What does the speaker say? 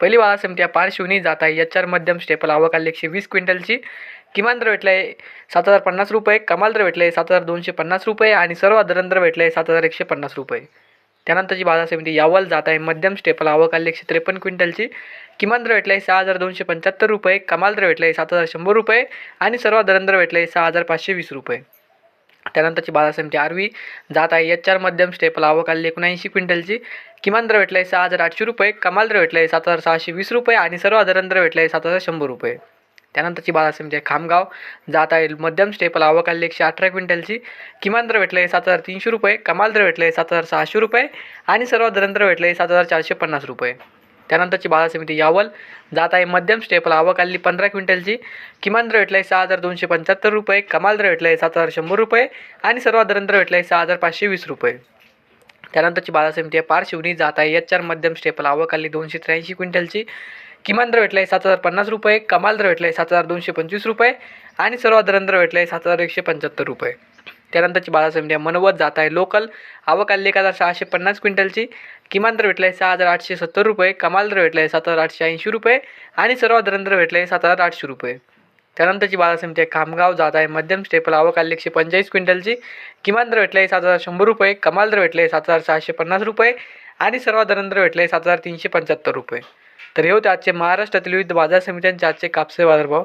पहिली बाजार समित्या पारशिवनी जात आहे. एच आर मध्यम स्टेपल अवकाल एकशे वीस क्विंटलची किमान दर भेटला आहे. सात हजार पन्नास रुपये. कमाल दर भेटला आहे. सात हजार दोनशे पन्नास रुपये आणि सर्व दर भेटला आहे. सात हजार एकशे पन्नास रुपये. त्यानंतरची बाजार समिती यावल जात आहे. मध्यम स्टेपल अवकाल एकशे त्रेपन्न क्विंटलची किमान दर भेटला आहे. सहा हजार दोनशे पंच्याहत्तर रुपये. कमाल दर भेटला आहे. सात हजार शंभर रुपये आणि सर्व दर भेटला आहे. सहा हजार पाचशे वीस रुपये. त्यानंतरची बाजार समिती आरवी. जात आहे एच आर मध्यम स्टेपल आवक एकोणऐंशी क्विंटलची. किमान दर भेटला आहे सहा हजार आठशे रुपये कमाल दर भेटला आहे सात हजार सहाशे वीस रुपये आणि सर्व दर भेटले आहे सात हजार शंभर रुपये. त्यानंतरची बाजार समिती आहे खामगाव. जात आहे मध्यम स्टेपल आवक एकशे अठरा क्विंटलची. किमान दर भेटले आहे सात हजार तीनशे रुपये कमाल दर भेटले आहे सात हजार सहाशे रुपये आणि सर्व दर भेटले आहे सात हजार चारशे पन्नास रुपये. त्यानंतरची बाजार समिती यावल. जात आहे मध्यम स्टेपल. आवक आली पंधरा क्विंटलची. किमान दर भेटला आहे सहा हजार दोनशे पंच्याहत्तर रुपये. कमाल दर भेटला आहे सात हजार शंभर रुपये. आणि सर्व दर भेटला आहे सहा हजार पाचशे वीस रुपये. त्यानंतरची बाजार समिती आहे पारशिवनी. जात आहे एच आर मध्यम स्टेपल. आवक आली दोनशे त्र्याऐंशी क्विंटलची. किमान दर भेटला आहे सात हजार पन्नास रुपये. कमाल दर भेटला आहे सात हजार दोनशे पंचवीस रुपये. आणि सर्व दर भेटला आहे सात हजार एकशे पंच्याहत्तर रुपये. त्यानंतरची बाजार समिती आहे मनवत जात आहे लोकल. आवक आली एक हजार सहाशे पन्नास क्विंटलची. किमान दर भेटला आहे सहा हजार आठशे सत्तर रुपये. कमाल दर भेटला आहे सात हजार आठशे ऐंशी रुपये. आणि सर्व दर भेटले आहे सात हजार आठशे रुपये. त्यानंतरची बाजार समिती आहे. खामगाव जात आहे. मध्यम स्टेपल आवक आली एकशे पंचेचाळीस क्विंटलची. किमान दर भेटले आहे सात हजार शंभर रुपये. कमाल दर भेटले आहे सात हजार सहाशे पन्नास रुपये. आणि सर्व दर भेटले आहे सात हजार तीनशे पंच्याहत्तर रुपये. तर हे होते आजचे महाराष्ट्रातील विविध बाजार समित्यांचे आजचे कापसे बाजारभाव.